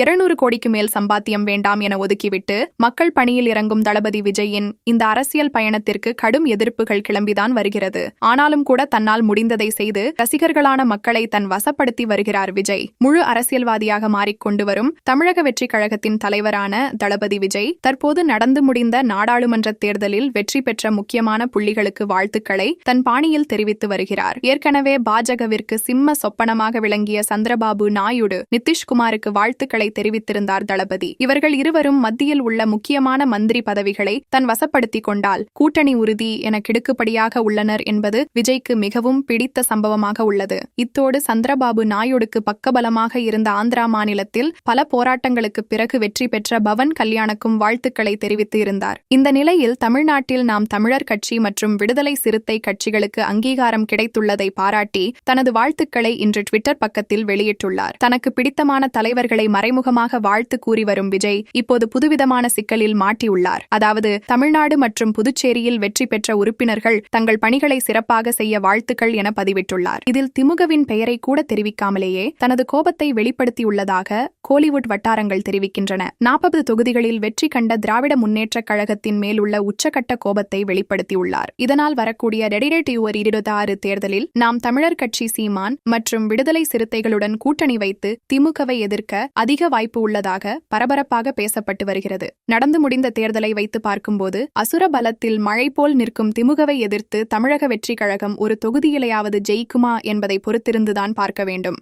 இருநூறு கோடிக்கு மேல் சம்பாத்தியம் வேண்டாம் என ஒதுக்கிவிட்டு மக்கள் பணியில் இறங்கும் தளபதி விஜயின் இந்த அரசியல் பயணத்திற்கு கடும் எதிர்ப்புகள் கிளம்பிதான் வருகிறது. ஆனாலும் கூட தன்னால் முடிந்ததை செய்து ரசிகர்களான மக்களை தன் வசப்படுத்தி வருகிறார் விஜய். முழு அரசியல்வாதியாக மாறிக்கொண்டு வரும் தமிழக வெற்றி கழகத்தின் தலைவரான தளபதி விஜய் தற்போது நடந்து முடிந்த நாடாளுமன்ற தேர்தலில் வெற்றி பெற்ற முக்கியமான புள்ளிகளுக்கு வாழ்த்துக்களை தன் பாணியில் தெரிவித்து வருகிறார். ஏற்கனவே பாஜகவிற்கு சிம்ம சொப்பனமாக விளங்கிய சந்திரபாபு நாயுடு நிதிஷ்குமாருக்கு வாழ்த்துக்களை தெரிவித்திருந்தார் தளபதி. இவர்கள் இருவரும் மத்தியில் உள்ள முக்கியமான மந்திரி பதவிகளை தன் வசப்படுத்திக் கொண்டால் கூட்டணி உறுதி என கிடுக்குப்படியாக உள்ளனர் என்பது விஜய்க்கு மிகவும் பிடித்த சம்பவமாக உள்ளது. இத்தோடு சந்திரபாபு நாயுடுக்கு பக்கபலமாக இருந்த ஆந்திரா மாநிலத்தில் பல போராட்டங்களுக்கு பிறகு வெற்றி பெற்ற பவன் கல்யாணுக்கும் வாழ்த்துக்களை தெரிவித்து இருந்தார். இந்த நிலையில் தமிழ்நாட்டில் நாம் தமிழர் கட்சி மற்றும் விடுதலை சிறுத்தை கட்சிகளுக்கு அங்கீகாரம் கிடைத்துள்ளதை பாராட்டி தனது வாழ்த்துக்களை இன்று ட்விட்டர் பக்கத்தில் வெளியிட்டுள்ளார். தனக்கு பிடித்தமான தலைவர்களை மறைமுகமாக வாழ்த்து கூறி வரும் விஜய் இப்போது புதுவிதமான சிக்கலில் மாட்டியுள்ளார். அதாவது தமிழ்நாடு மற்றும் புதுச்சேரியில் வெற்றி பெற்ற உறுப்பினர்கள் தங்கள் பணிகளை சிறப்பாக செய்ய வாழ்த்துக்கள் என பதிவிட்டுள்ளார். இதில் திமுகவின் பெயரை கூட தெரிவிக்காமலேயே தனது கோபத்தை வெளிப்படுத்தியுள்ளதாக கோலிவுட் வட்டாரங்கள் தெரிவிக்கின்றன. நாற்பது தொகுதிகளில் வெற்றி கண்ட திராவிட முன்னேற்றக் கழகத்தின் மேலுள்ள உச்சகட்ட கோபத்தை வெளிப்படுத்தியுள்ளார். இதனால் வரக்கூடிய ரெடிரேட் யுவர் இருபத்தி ஆறு தேர்தலில் நாம் தமிழர் கட்சி சீமான் மற்றும் விடுதலை சிறுத்தைகளுடன் கூட்டணி வைத்து திமுகவை எதிர்க்க அதிக வாய்ப்பு உள்ளதாக பரபரப்பாக பேசப்பட்டு வருகிறது. நடந்து முடிந்த தேர்தலை வைத்து பார்க்கும்போது அசுர பலத்தில் மழை போல் நிற்கும் திமுகவை எதிர்த்து தமிழக வெற்றி கழகம் ஒரு தொகுதியிலையாவது ஜெயிக்குமா என்பதை பொறுத்திருந்துதான் பார்க்க வேண்டும்.